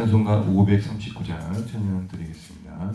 찬송가 539장 찬양 드리겠습니다.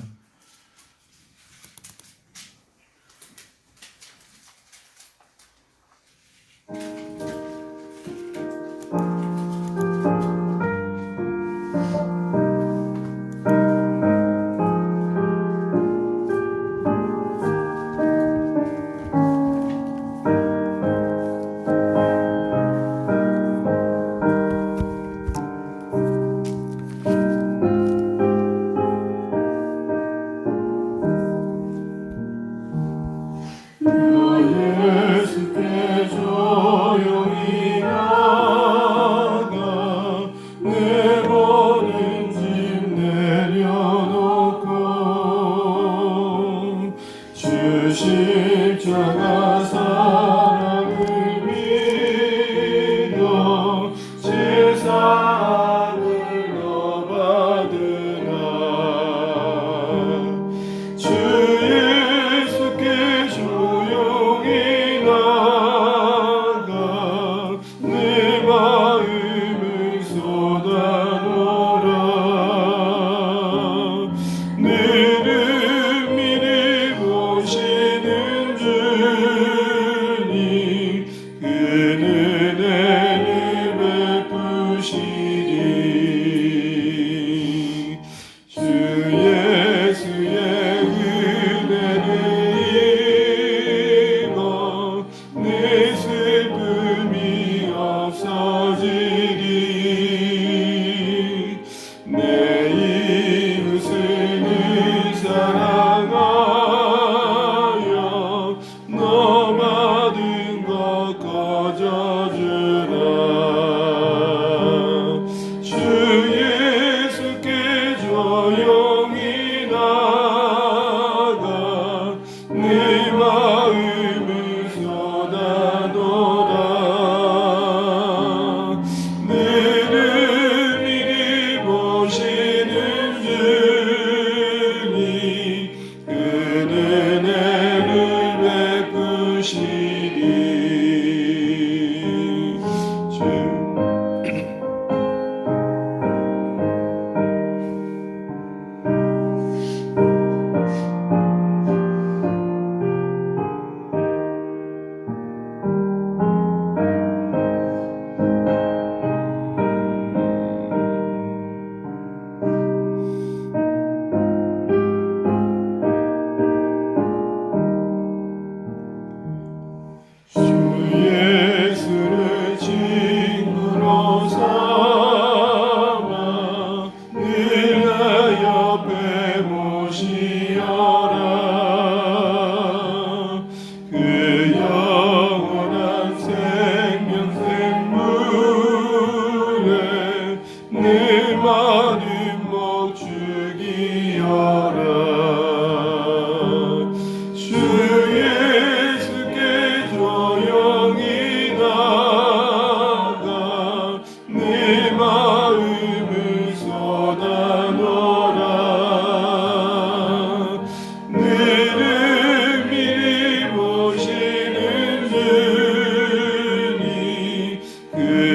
you.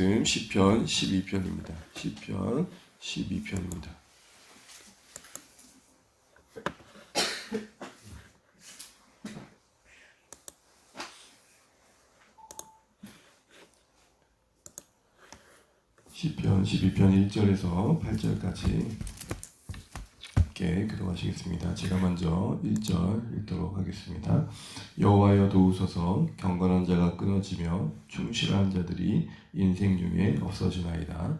말씀 시편 12편입니다. 시편 12편입니다. 시편 12편 1절에서 8절까지 함께 기도하시겠습니다. 제가 먼저 1절 읽도록 하겠습니다. 여호와여 도우소서 경건한 자가 끊어지며 충실한 자들이 인생 중에 없어지나이다.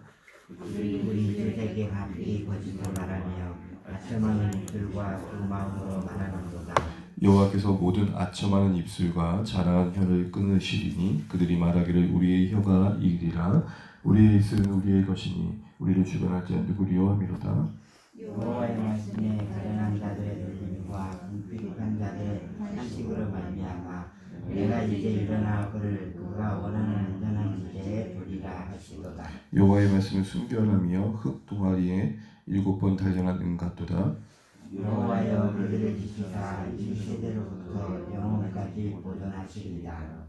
우리 우리 죄에게 함께 거짓을 말하며 아첨하는 입술과 그 마음으로 말하는도다. 여호와께서 모든 아첨하는 입술과 자라한 혀를 끊으시리니 그들이 말하기를 우리의 혀가 이기리라 우리의 입술은 우리의 것이니 우리를 주관할 자 누구리요 하미로다 여호와의 말씀에 가련한 자들의 들림과 궁핍한 자들의 탄식으로 말미암아 내가 이제 일어나 그를 그가 원하는 안전한 지대에 두리라 하시도다. 여호와의 말씀은 순결하며 흙 동아리에 일곱 번 단련한 은 같도다 여호와여 그들을 지키사 이 세대로부터 영원까지 보존하시리라.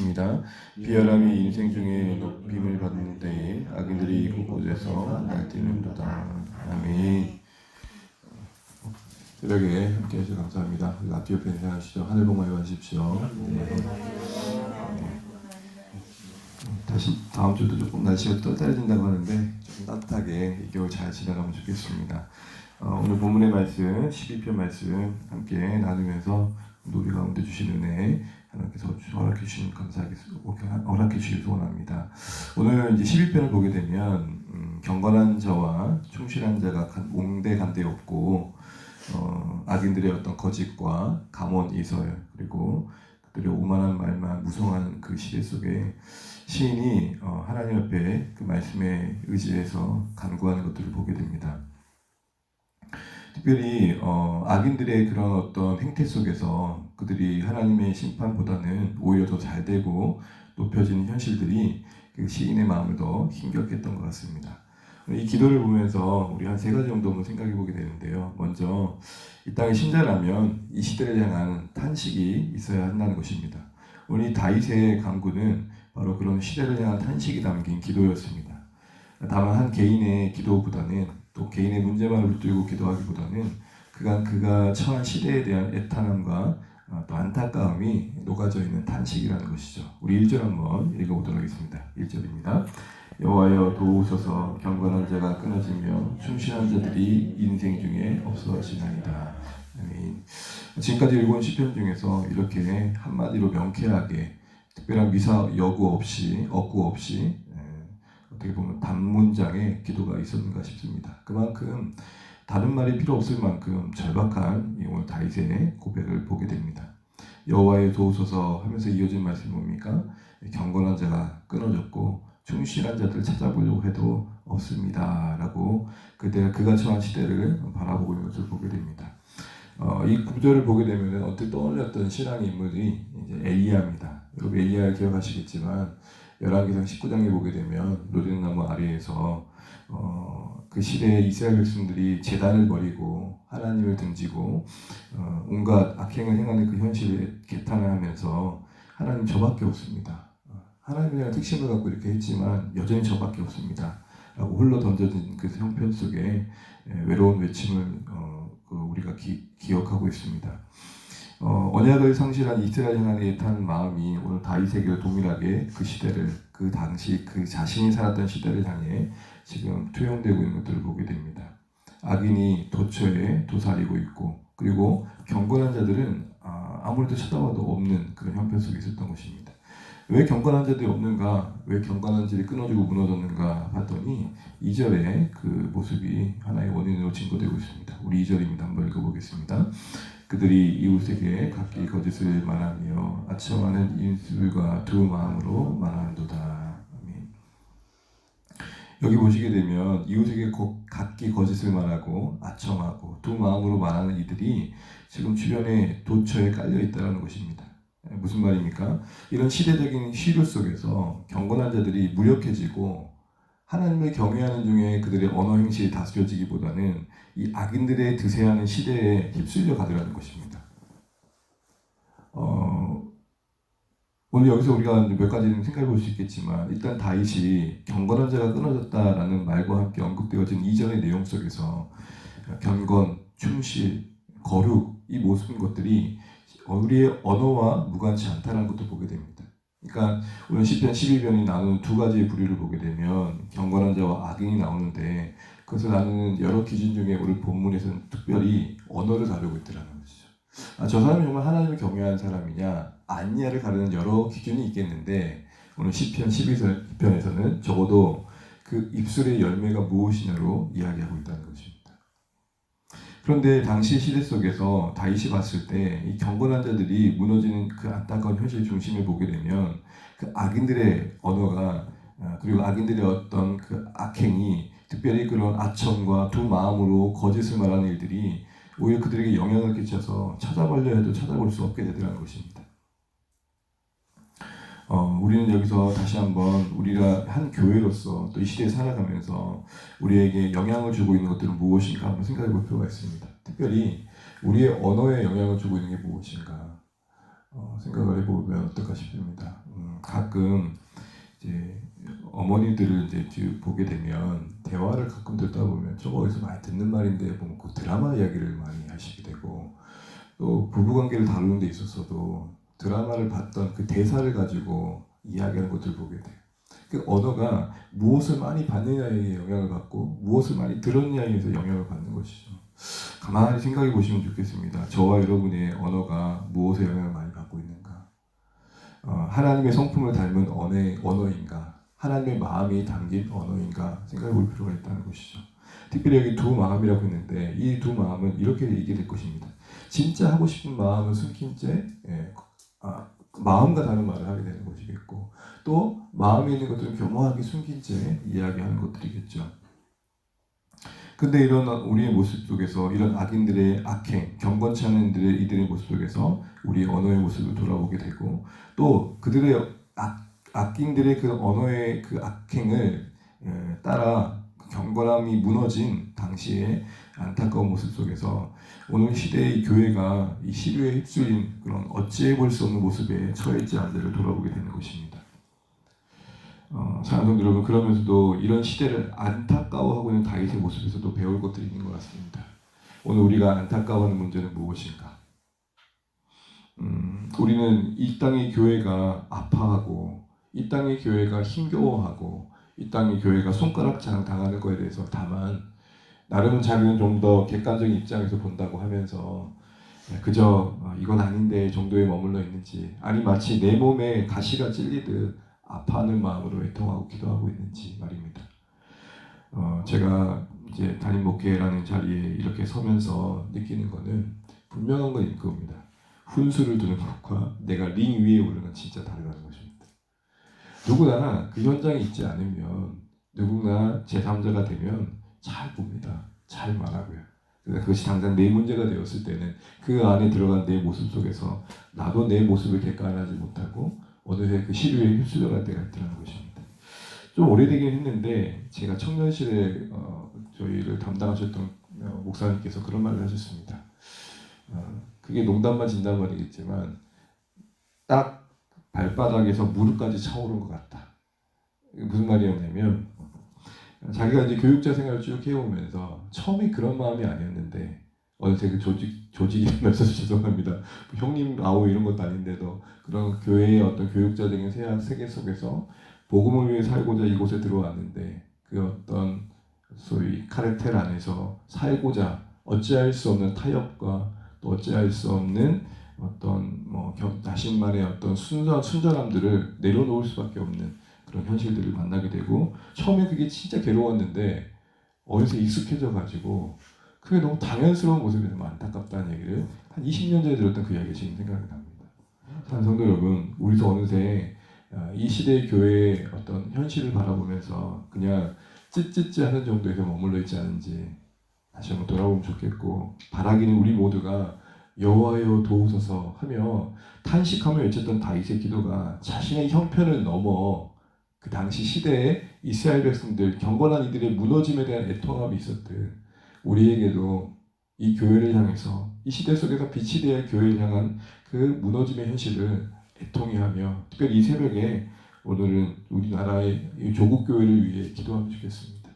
입니다. 비열함이 인생 중에 높임을 받는 때에 악인들이 곳곳에서 날뛰는도다. 아멘. 새벽에 함께 해주셔서 감사합니다. 우리 앞뒤 옆에 인사하시죠. 하늘 복 많이 받으십시오. 네. 다시 다음 주도 조금 날씨가 또 떨어진다고 하는데 좀 따뜻하게 이 겨울 잘 지나가면 좋겠습니다. 어, 오늘 본문의 말씀 12편 말씀 함께 나누면서 우리 가운데 주신 은혜 하나님께서 허락해 주신 감사하겠습니다. 허락해 주시길 소원합니다. 오늘 이제 12편을 보게 되면 음, 경건한 자와 충실한 자가 간- 옹대 간대 없고 어, 악인들의 어떤 거짓과 감원 이설 그리고 그들의 오만한 말만 무성한 그 시대 속에 시인이 어, 하나님 앞에 그 말씀에 의지해서 간구하는 것들을 보게 됩니다. 특별히 어, 악인들의 그런 어떤 행태 속에서 그들이 하나님의 심판보다는 오히려 더 잘 되고 높여지는 현실들이 그 시인의 마음을 더 힘겹게 했던 것 같습니다. 이 기도를 보면서 우리 한 세 가지 정도 한번 생각해 보게 되는데요. 먼저 이 땅의 신자라면 이 시대를 향한 탄식이 있어야 한다는 것입니다. 오늘 이 다윗의 강구는 바로 그런 시대를 향한 탄식이 담긴 기도였습니다. 다만 한 개인의 기도보다는 또 개인의 문제만을 붙들고 기도하기보다는 그간 그가 처한 시대에 대한 애탄함과 어, 또 안타까움이 녹아져 있는 탄식이라는 것이죠. 우리 1절 한번 읽어보도록 하겠습니다. 1절입니다. 여호와여 도우소서 경건한 자가 끊어지며 충실한 자들이 인생 중에 없어지나이다. 아멘. 지금까지 읽은 시편 중에서 이렇게 한마디로 명쾌하게 특별한 미사 여구 없이 억구 없이 에, 어떻게 보면 단문장의 기도가 있었는가 싶습니다. 그만큼 다른 말이 필요 없을 만큼 절박한 이 오늘 다윗의 고백을 보게 됩니다. 여호와의 도우소서 하면서 이어진 말씀이 뭡니까? 경건한 자가 끊어졌고 충실한 자들 찾아보려고 해도 없습니다라고 그때 그가 처한 시대를 바라보고 있는 것을 보게 됩니다. 어, 이 구절을 보게 되면 어떻게 떠올렸던 신앙의 인물이 이제 엘리야입니다. 여러분 엘리야 기억하시겠지만 열왕기상 19장에 보게 되면 로뎀나무 아래에서 어, 그 시대에 이스라엘 백성들이 재단을 버리고 하나님을 등지고 어, 온갖 악행을 행하는 그 현실에 개탄을 하면서 하나님 저밖에 없습니다. 어, 하나님이라는 특심을 갖고 이렇게 했지만 여전히 저밖에 없습니다. 라고 홀로 던져진 그 형편 속에 예, 외로운 외침을 어, 그 우리가 기, 기억하고 있습니다. 어, 언약을 상실한 이스라엘 향한 애타는 마음이 오늘 다윗에게 동일하게 그 시대를 그 당시 그 자신이 살았던 시대를 향해 지금 투영되고 있는 것들을 보게 됩니다. 악인이 도처에 도사리고 있고 그리고 경건한 자들은 아, 아무래도 쳐다봐도 없는 그런 형편 속에 있었던 것입니다. 왜 경건한 자들이 없는가? 왜 경건한 자들이 끊어지고 무너졌는가? 봤더니 2절에 그 모습이 하나의 원인으로 증거되고 있습니다. 우리 2절입니다. 한번 읽어보겠습니다. 그들이 이웃에게 각기 거짓을 말하며 아첨하는 인술과 두 마음으로 말하는도다. 아멘. 여기 보시게 되면 이웃에게 거- 각기 거짓을 말하고 아첨하고 두 마음으로 말하는 이들이 지금 주변에 도처에 깔려 있다는 것입니다. 예, 무슨 말입니까? 이런 시대적인 시류 속에서 경건한 자들이 무력해지고 하나님을 경외하는 중에 그들의 언어 행실이 다스려지기보다는 이 악인들의 드세하는 시대에 휩쓸려 가더라는 것입니다. 어, 오늘 여기서 우리가 몇 가지는 생각해 볼 수 있겠지만 일단 다윗이 경건한 자가 끊어졌다라는 말과 함께 언급되어진 이전의 내용 속에서 경건, 충실, 거룩 이 모든 것들이 우리의 언어와 무관치 않다는 것도 보게 됩니다. 그러니까 오늘 시편 12편이 나누는 두 가지의 부류를 보게 되면 경건한 자와 악인이 나오는데 그것을 나누는 여러 기준 중에 오늘 본문에서는 특별히 언어를 다루고 있더라는 것이죠. 아, 저 사람이 정말 하나님을 경외하는 사람이냐 아니냐를 가르는 여러 기준이 있겠는데 오늘 시편 12편에서는 적어도 그 입술의 열매가 무엇이냐로 이야기하고 있다는 것입니다. 그런데 당시 시대 속에서 다윗이 봤을 때 이 경건한 자들이 무너지는 그 안타까운 현실 중심에 보게 되면 그 악인들의 언어가 아, 그리고 악인들의 어떤 그 악행이 특별히 그런 아첨과 두 마음으로 거짓을 말하는 일들이 오히려 그들에게 영향을 끼쳐서 찾아보려 해도 찾아볼 수 없게 되더라는 것입니다. 어, 우리는 여기서 다시 한번 우리가 한 교회로서 또 이 시대에 살아가면서 우리에게 영향을 주고 있는 것들은 무엇인가 한번 생각해 볼 필요가 있습니다. 특별히 우리의 언어에 영향을 주고 있는 게 무엇인가 어, 생각을 해보면 어떨까 싶습니다. 음, 가끔 이제 어머니들을 이제 뒤- 보게 되면 대화를 가끔 듣다 보면 저거 어디서 많이 듣는 말인데 보면 그 드라마 이야기를 많이 하시게 되고 또 부부관계를 다루는 데 있어서도 드라마를 봤던 그 대사를 가지고 이야기하는 것들을 보게 돼요. 그 언어가 무엇을 많이 받느냐에 영향을 받고 무엇을 많이 들었냐에 서 영향을 받는 것이죠. 가만히 생각해 보시면 좋겠습니다. 저와 여러분의 언어가 무엇에 영향을 많이 받고 있는가? 어, 하나님의 성품을 닮은 언어, 언어인가? 하나님의 마음이 담긴 언어인가? 생각해 볼 필요가 있다는 것이죠. 특별히 여기 두 마음이라고 했는데 이 두 마음은 이렇게 얘기될 것입니다. 진짜 하고 싶은 마음은 숨긴 채 예, 아, 마음과 다른 말을 하게 되는 것이겠고 또 마음에 있는 것들은 교묘하게 숨긴 채 이야기하는 것들이겠죠. 근데 이런 우리의 모습 속에서 이런 악인들의 악행, 경건치 않은 이들의, 모습 속에서 우리의 언어의 모습을 돌아보게 되고 또 그들의 악, 악인들의 그 언어의 그 악행을 예, 따라 그 경건함이 무너진 당시의 안타까운 모습 속에서 오늘 시대의 교회가 이 시류에 휩쓸린 그런 어찌해 볼 수 없는 모습에 처해 있지 않은지를 돌아보게 되는 것입니다. 어, 사랑하는 여러분 그러면서도 이런 시대를 안타까워하고 있는 다윗의 모습에서도 배울 것들이 있는 것 같습니다. 오늘 우리가 안타까워하는 문제는 무엇인가? 음, 우리는 이 땅의 교회가 아파하고 이 땅의 교회가 힘겨워하고 이 땅의 교회가 손가락장 당하는 것에 대해서 다만 나름 자기는 좀 더 객관적인 입장에서 본다고 하면서 그저 어, 이건 아닌데 정도에 머물러 있는지 아니 마치 내 몸에 가시가 찔리듯 아파하는 마음으로 애통하고 기도하고 있는지 말입니다. 어, 제가 이제 담임 목회라는 자리에 이렇게 서면서 느끼는 거는 분명한 건 이겁니다. 훈수를 두는 것과 내가 링 위에 오르는 건 진짜 다르다는 것입니다. 누구나 그 현장에 있지 않으면 누구나 제3자가 되면 잘 봅니다. 잘 말하고요. 그것이 당장 내 문제가 되었을 때는 그 안에 들어간 내 모습 속에서 나도 내 모습을 객관하지 못하고 어느새 그 시류에 휩쓸려갈 때가 있다는 것입니다. 좀 오래되긴 했는데 제가 청년실에 어, 저희를 담당하셨던 어, 목사님께서 그런 말을 하셨습니다. 어, 그게 농담만 진담말이겠지만 딱 발바닥에서 무릎까지 차오른 것 같다. 이게 무슨 말이었냐면 자기가 이제 교육자 생활을 쭉 해오면서 처음에 그런 마음이 아니었는데 어느새 그 조직 조직이 되면서 죄송합니다 형님 아우 이런 것도 아닌데도 그런 교회의 어떤 교육자적인 세- 세계 속에서 복음을 위해 살고자 이곳에 들어왔는데 그 어떤 소위 카르텔 안에서 살고자 어찌할 수 없는 타협과 또 어찌할 수 없는 어떤 뭐 겨- 자신만의 어떤 순전 순전함들을 내려놓을 수밖에 없는 그런 현실들을 만나게 되고 처음에 그게 진짜 괴로웠는데 어느새 익숙해져 가지고 그게 너무 당연스러운 모습이 너무 안타깝다는 얘기를 한 20년 전에 들었던 그 이야기가 지금 생각이 납니다. 사랑하는 성도 여러분, 우리도 어느새 아, 이 시대의 교회의 어떤 현실을 바라보면서 그냥 찌찌찌 하는 정도에서 머물러 있지 않은지 다시 한번 돌아보면 좋겠고 바라기는 우리 모두가 여호와여 도우소서 하며 탄식하며 외쳤던 다윗의 기도가 자신의 형편을 넘어 그 당시 시대의 이스라엘 백성들 경건한 이들의 무너짐에 대한 애통함이 있었듯 우리에게도 이 교회를 향해서 이 시대 속에서 빛이 되어 교회를 향한 그 무너짐의 현실을 애통해 하며 특별히 이 새벽에 오늘은 우리나라의 이 조국 교회를 위해 기도하면 좋겠습니다.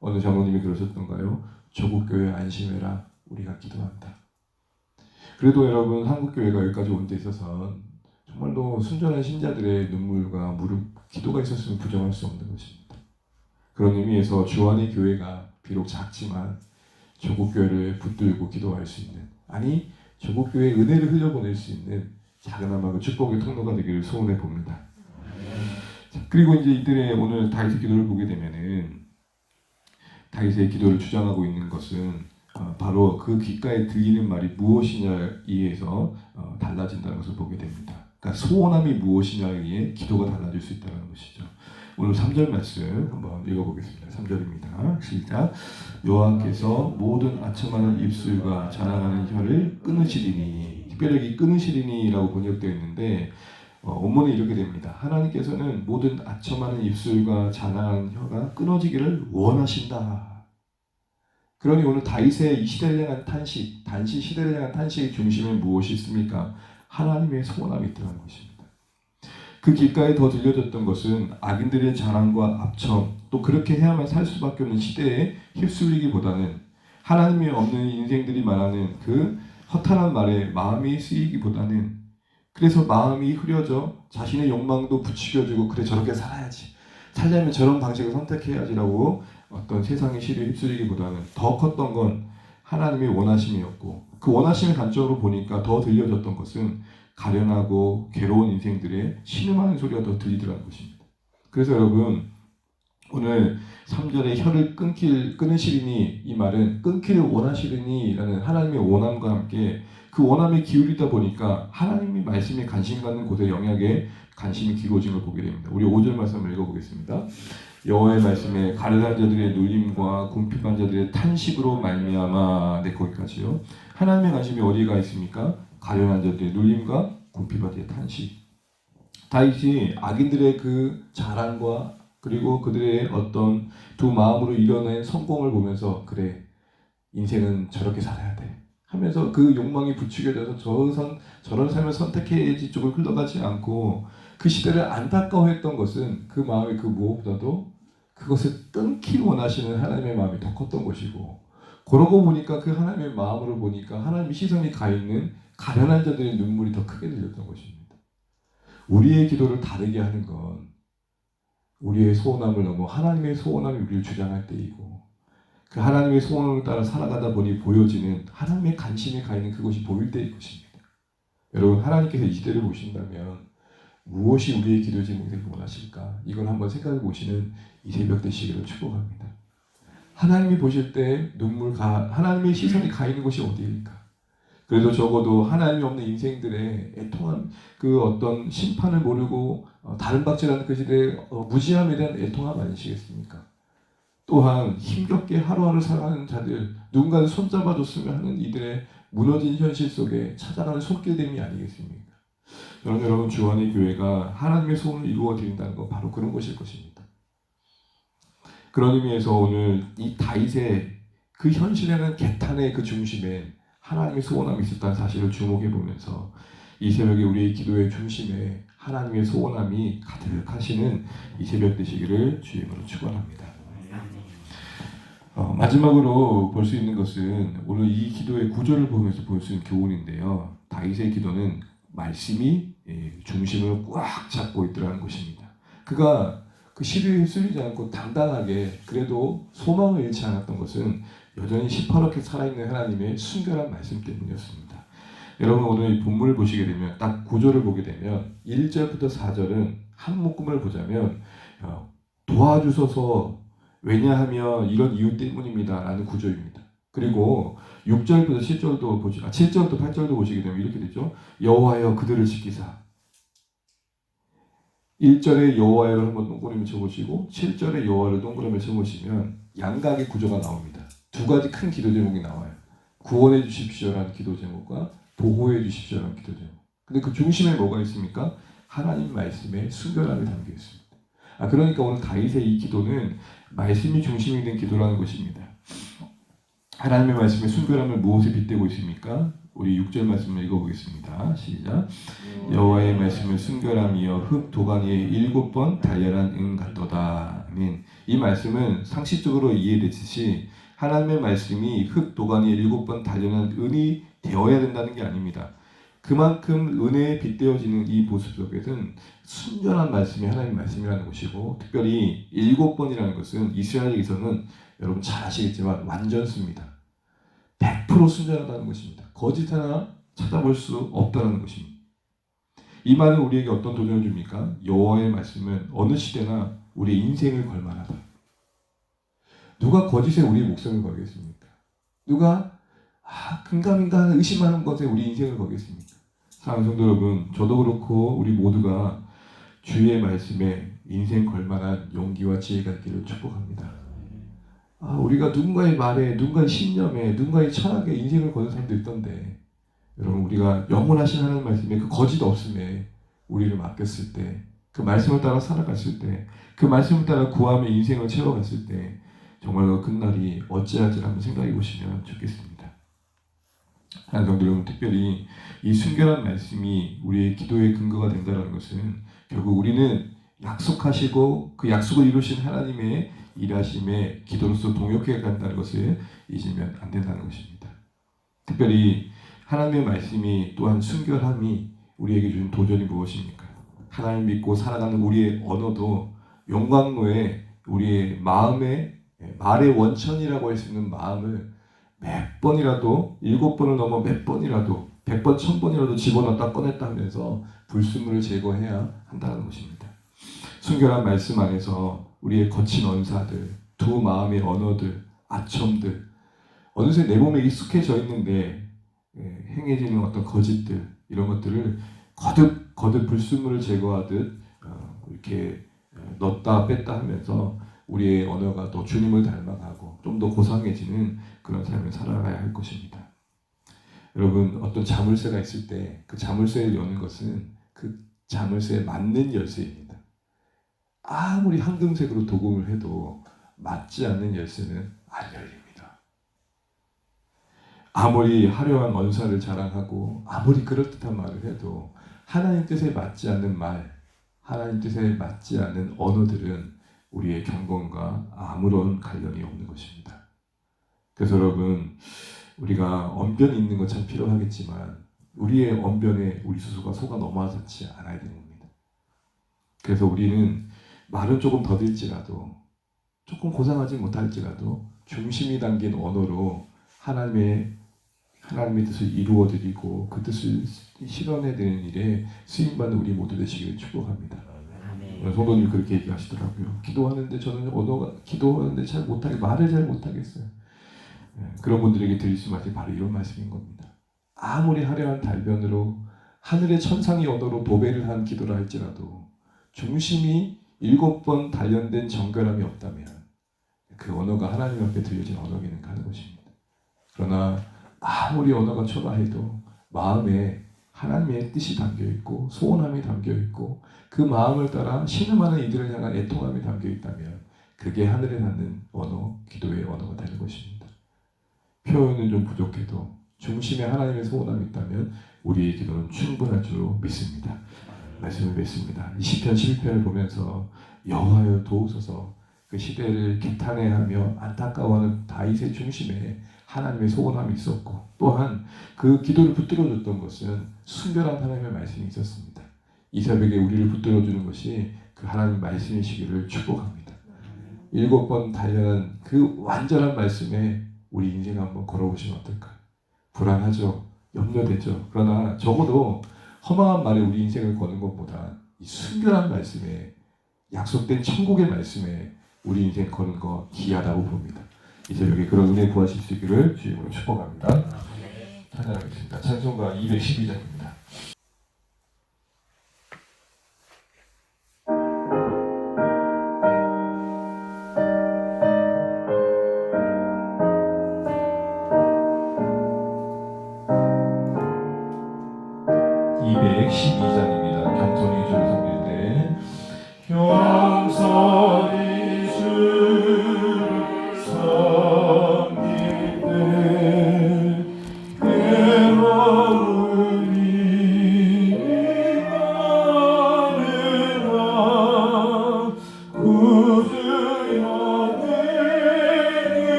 어느 장로님이 그러셨던가요? 조국 교회 안심해라 우리가 기도한다. 그래도 여러분 한국 교회가 여기까지 온 데 있어서 정말로 순전한 신자들의 눈물과 무릎, 기도가 있었으면 부정할 수 없는 것입니다. 그런 의미에서 주안의 교회가 비록 작지만 조국 교회를 붙들고 기도할 수 있는 아니 조국 교회의 은혜를 흘려보낼 수 있는 작은아마 그 축복의 통로가 되기를 소원해 봅니다. 자, 그리고 이제 이들의 오늘 다윗의 기도를 보게 되면은 다윗의 기도를 주장하고 있는 것은 어, 바로 그 귓가에 들리는 말이 무엇이냐에 의해서 어, 달라진다는 것을 보게 됩니다. 그러니까 소원함이 무엇이냐에 의해 기도가 달라질 수 있다는 것이죠. 오늘 3절 말씀 한번 읽어보겠습니다. 3절입니다. 시작. 여호와께서 모든 아첨하는 입술과 자랑하는 혀를 끊으시리니 특별히 끊으시리니라고 번역되어 있는데 어, 원문은 이렇게 됩니다. 하나님께서는 모든 아첨하는 입술과 자랑하는 혀가 끊어지기를 원하신다. 그러니 오늘 다윗의 이 시대를 향한 탄식, 단시 시대를 향한 탄식의 중심에 무엇이 있습니까? 하나님의 소원함이 있다는 것입니다. 그 길가에 더 들려졌던 것은 악인들의 자랑과 압청, 또 그렇게 해야만 살 수밖에 없는 시대에 휩쓸리기보다는 하나님이 없는 인생들이 말하는 그 허탄한 말에 마음이 쓰이기보다는 그래서 마음이 흐려져 자신의 욕망도 부추겨주고 그래 저렇게 살아야지 살려면 저런 방식을 선택해야지라고 어떤 세상의 시를 휩쓸리기보다는 더 컸던 건 하나님의 원하심이었고 그 원하심의 관점으로 보니까 더 들려졌던 것은 가련하고 괴로운 인생들의 신음하는 소리가 더 들리더라는 것입니다. 그래서 여러분 오늘 3절에 혀를 끊길 끊으시리니 이 말은 끊기를 원하시리니 라는 하나님의 원함과 함께 그 원함에 기울이다 보니까 하나님의 말씀에 관심 갖는 곳에 영역에 관심이 기울어진 걸 보게 됩니다. 우리 5절 말씀을 읽어보겠습니다. 여호와의 말씀에 가르난 자들의 눌림과 궁핍한 자들의 탄식으로 말미암아 네 거기까지요. 하나님의 관심이 어디가 있습니까? 가련한 자들의 눌림과 궁핍한 자들의 탄식. 다윗이 악인들의 그 자랑과 그리고 그들의 어떤 두 마음으로 이뤄낸 성공을 보면서 그래 인생은 저렇게 살아야 돼 하면서 그 욕망이 부추겨져서 저선 저런 삶을 선택해야지 쪽을 흘러가지 않고 그 시대를 안타까워했던 것은 그 마음의 그 무엇보다도 그것을 끊기 원하시는 하나님의 마음이 더 컸던 것이고 그러고 보니까 그 하나님의 마음으로 보니까 하나님의 시선이 가 있는 가련한 자들의 눈물이 더 크게 들렸던 것입니다. 우리의 기도를 다르게 하는 건 우리의 소원함을 넘어 하나님의 소원함이 우리를 주장할 때이고 그 하나님의 소원을 따라 살아가다 보니 보여지는 하나님의 관심이 가 있는 그것이 보일 때일 것입니다. 여러분 하나님께서 이 시대를 보신다면 무엇이 우리의 기도 제목이 되기 원하실까? 이걸 한번 생각해 보시는 이 새벽 되시기를 축복합니다. 하나님이 보실 때 눈물 가 하나님의 시선이 가 있는 곳이 어디일까? 그래도 적어도 하나님이 없는 인생들의 애통함, 그 어떤 심판을 모르고 어, 다른 박질하는 그 시대의 어, 무지함에 대한 애통함 아니시겠습니까? 또한 힘겹게 하루하루 살아가는 자들, 누군가를 손잡아줬으면 하는 이들의 무너진 현실 속에 찾아가는 손길됨이 아니겠습니까? 저는 여러분 주안의 교회가 하나님의 소원을 이루어 드린다는 건 바로 그런 것일 것입니다. 그런 의미에서 오늘 이 다윗의 그 현실에는 개탄의 그 중심에 하나님의 소원함이 있었다는 사실을 주목해 보면서 이 새벽에 우리의 기도의 중심에 하나님의 소원함이 가득하시는 이 새벽 되시기를 주임으로 축원합니다. 어, 마지막으로 볼 수 있는 것은 오늘 이 기도의 구조를 보면서 볼 수 있는 교훈인데요. 다윗의 기도는 말씀이 예, 중심을 꽉 잡고 있더라는 것입니다. 그가 그 시비에 휩쓸리지 않고 당당하게 그래도 소망을 잃지 않았던 것은 여전히 시퍼렇게 살아있는 하나님의 순결한 말씀 때문이었습니다. 여러분 오늘 이 본문을 보시게 되면 딱 구조를 보게 되면 1절부터 4절은 한 묶음을 보자면 어, 도와주소서 왜냐하면 이런 이유 때문입니다 라는 구조입니다. 그리고 6절부터 7절도 보시, 아, 7절부터 8절도 보시게 되면 이렇게 되죠. 여호와여 그들을 지키사. 1절에 여호와여를 한번 동그라미 쳐보시고 7절에 여호와를 동그라미 쳐보시면 양각의 구조가 나옵니다. 두 가지 큰 기도 제목이 나와요. 구원해 주십시오라는 기도 제목과 보호해 주십시오라는 기도 제목. 근데 그 중심에 뭐가 있습니까? 하나님 말씀에 순결함이 담겨 있습니다. 아 그러니까 오늘 다윗의 이 기도는 말씀이 중심이 된 기도라는 것입니다. 하나님의 말씀의 순결함을 무엇에 빗대고 있습니까? 우리 6절 말씀을 읽어보겠습니다. 시작. 여호와의 말씀을 순결함이여 흙 도가니에 일곱 번 달려난 은 같도다. 아멘. 이 말씀은 상식적으로 이해되듯이 하나님의 말씀이 흙 도가니에 일곱 번 달려난 은이 되어야 된다는 게 아닙니다. 그만큼 은혜에 빗대어지는 이 모습 속에서는 순전한 말씀이 하나님 말씀이라는 것이고 특별히 일곱 번이라는 것은 이스라엘에게서는 여러분 잘 아시겠지만 완전수입니다. 100% 순전하다는 것입니다. 거짓 하나 찾아볼 수 없다는 것입니다. 이 말은 우리에게 어떤 도전을 줍니까? 여호와의 말씀은 어느 시대나 우리의 인생을 걸만하다. 누가 거짓에 우리의 목숨을 걸겠습니까? 누가 아, 금감인가 하는 의심하는 것에 우리 인생을 걸겠습니까? 사랑하는 성도 여러분, 저도 그렇고 우리 모두가 주의 말씀에 인생 걸만한 용기와 지혜가 있기를 축복합니다. 아, 우리가 누군가의 말에, 누군가의 신념에, 누군가의 철학에 인생을 거는 사람도 있던데, 여러분 우리가 영원하신 하나님 말씀에 그 거짓 없음에 우리를 맡겼을 때, 그 말씀을 따라 살아갔을 때, 그 말씀을 따라 구하며 인생을 채워갔을 때, 정말 그 끝날이 어찌할지 한번 생각해 보시면 좋겠습니다. 하나님 여러분, 특별히 이 순결한 말씀이 우리의 기도의 근거가 된다는 것은 결국 우리는 약속하시고 그 약속을 이루신 하나님의 일하심에 기도로서 동역해 간다는 것을 잊으면 안 된다는 것입니다. 특별히 하나님의 말씀이 또한 순결함이 우리에게 주는 도전이 무엇입니까? 하나님 믿고 살아가는 우리의 언어도 용광로에 우리의 마음의 말의 원천이라고 할 수 있는 마음을 몇 번이라도 일곱 번을 넘어 몇 번이라도 백 번, 천 번이라도 집어넣었다 꺼냈다 하면서 불순물을 제거해야 한다는 것입니다. 순결한 말씀 안에서 우리의 거친 언사들, 두 마음의 언어들, 아첨들 어느새 내 몸에 익숙해져 있는데 예, 행해지는 어떤 거짓들 이런 것들을 거듭 거듭 불순물을 제거하듯 어, 이렇게 넣었다 뺐다 하면서 우리의 언어가 또 주님을 닮아가고 좀 더 고상해지는 그런 삶을 살아가야 할 것입니다. 여러분 어떤 자물쇠가 있을 때 그 자물쇠를 여는 것은 그 자물쇠에 맞는 열쇠입니다. 아무리 황금색으로 도금을 해도 맞지 않는 열쇠는 안 열립니다. 아무리 화려한 언사를 자랑하고 아무리 그럴듯한 말을 해도 하나님 뜻에 맞지 않는 말, 하나님 뜻에 맞지 않는 언어들은 우리의 경건과 아무런 관련이 없는 것입니다. 그래서 여러분 우리가 언변이 있는 건 참 필요하겠지만 우리의 언변에 우리 스스로가 속아 넘어가지 않아야 겁니다. 그래서 우리는 말은 조금 더딜지라도 조금 고상하지 못할지라도 중심이 담긴 언어로 하나님의 하나님의 뜻을 이루어 드리고 그 뜻을 실현해 드리는 일에 쓰임 받는 우리 모두 되시기를 축복합니다. 성도님 그렇게 얘기하시더라고요. 기도하는데 저는 언어가 기도하는데 잘 못하게 말을 잘 못하겠어요. 예, 그런 분들에게 드릴 수 말씀이 바로 이런 말씀인 겁니다. 아무리 화려한 달변으로 하늘의 천상의 언어로 도배를 한 기도라 할지라도 중심이 일곱 번 단련된 정결함이 없다면 그 언어가 하나님 앞에 들려진 언어기는 가는 것입니다. 그러나 아무리 언어가 초라해도 마음에 하나님의 뜻이 담겨 있고 소원함이 담겨 있고 그 마음을 따라 신음하는 이들을 향한 애통함이 담겨 있다면 그게 하늘에 닿는 언어, 기도의 언어가 되는 것입니다. 표현은 좀 부족해도 중심에 하나님의 소원함이 있다면 우리의 기도는 충분할 줄 믿습니다. 말씀을 맺습니다. 20편 11편을 보면서 여호와여 도우소서 그 시대를 개탄해하며 안타까워하는 다윗의 중심에 하나님의 소원함이 있었고 또한 그 기도를 붙들어줬던 것은 순결한 하나님의 말씀이 있었습니다. 이 새벽에 우리를 붙들어주는 것이 그 하나님 말씀이시기를 축복합니다. 일곱 번 단련한 그 완전한 말씀에 우리 인생 한번 걸어보시면 어떨까요? 불안하죠. 염려되죠. 그러나 적어도 허망한 말에 우리 인생을 거는 것보다 이 순결한 말씀에 약속된 천국의 말씀에 우리 인생 거는 거 귀하다고 봅니다. 이 새벽에 그런 은혜 구하실 수 있기를 주님으로 축복합니다. 찬양하겠습니다. 찬송가 212장입니다. (212장입니다)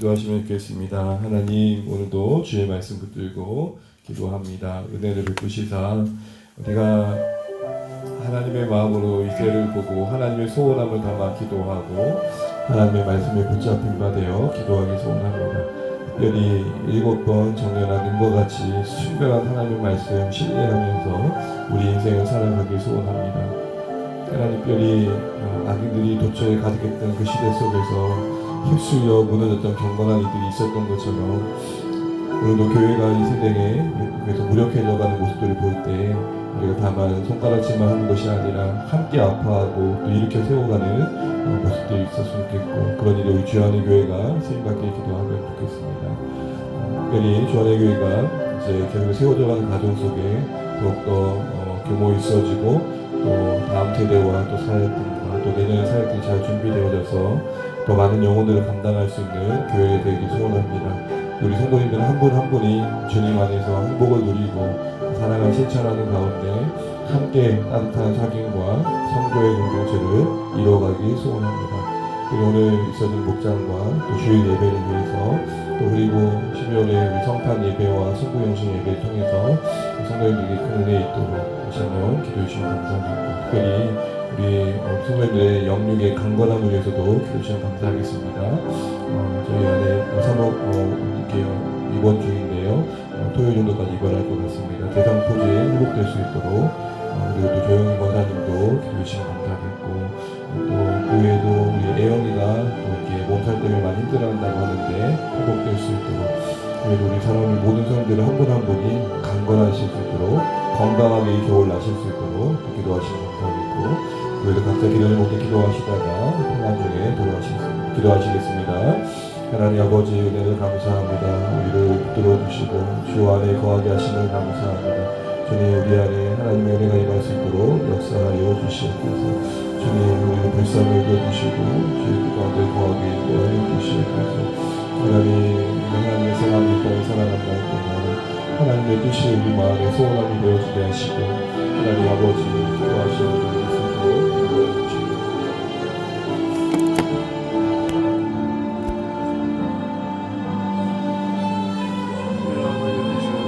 기도하시면 있겠습니다. 하나님 오늘도 주의 말씀 붙들고 기도합니다. 은혜를 베푸시사 우리가 하나님의 마음으로 이 세를 보고 하나님의 소원함을 담아 기도하고 하나님의 말씀에 붙잡힌 바 되어 기도하기 소원합니다. 특별히 일곱 번 정연한 은과 같이 순결한 하나님의 말씀 신뢰하면서 우리 인생을 살아가기 소원합니다. 하나님 특별히 어, 악인들이 도처에 가득했던 그 시대 속에서 휩쓸려 무너졌던 경건한 이들이 있었던 것처럼 오늘도 교회가 이 세상에 그래서 무력해져가는 모습들을 볼 때 우리가 다만 손가락질만 하는 것이 아니라 함께 아파하고 또 일으켜 세워가는 어, 모습들이 있었으면 좋겠고 그런 일에 우리 주안의 교회가 쓰임받게 기도하면 좋겠습니다. 어, 특별히 주안의 교회가 이제 계속 세워져가는 과정 속에 더욱더 어, 규모 있어지고 또 다음 세대와 또 사역들과 또 내년의 사역들이 잘 준비되어져서 더 많은 영혼들을 감당할 수 있는 교회가 되기 소원합니다. 우리 성도님들 한 분 한 분이 주님 안에서 행복을 누리고 사랑을 실천하는 가운데 함께 따뜻한 사귐과 성도의 공동체를 이뤄가기 소원합니다. 그리고 오늘 있어진 목장과 또 주일 예배를 위해서 또 그리고 12월에 우리 성탄 예배와 성도 영신 예배를 통해서 성도님들에게 큰 은혜 있도록 다시 한번 기도해 주시면 감사드리고 특별히 우리 어, 성도님들의 영육의 강건함을 위해서도 기도해 주시면 감사하겠습니다. 어, 저희 안에 사목 어, 이렇게 입원 중인데요. 어, 토요일 정도까지 입원할 것 같습니다. 대상 포지에 회복될 수 있도록 어, 그리고 또 조영희 권사님도 기도해 주시면 감사하겠고 어, 또그 외에도 우리 애영이가 또 이렇게 몸살 때문에 많이 힘들어한다고 하는데 회복될 수 있도록 그리고 우리 사람의 모든 사람들을 한분한 분이 강건하실 수 있도록 건강하게 이 겨울 나실 수 있도록 또 기도하시면 감사하겠고 그래도 각자 기도를 못해 기도하시다가 평안 중에 돌아가시겠습니다. 기도하시겠습니다. 하나님 아버지 은혜를 감사합니다. 우리를 붙들어 주시고 주 안에 거하게 하심을 감사합니다. 주님 우리 안에 하나님의 은혜가 임할 수 있도록 역사하여 주시옵소서. 주님 우리를 불쌍히 여겨주시고 주의 뜻 가운데 거하게 인도하여 주시옵소서. 하나님 하나님의 사랑을 땅에 살아간다 동안 하나님의 뜻이 우리 마음에 소원함이 되어지게 하시고 하나님 아버지 기도하시옵소서.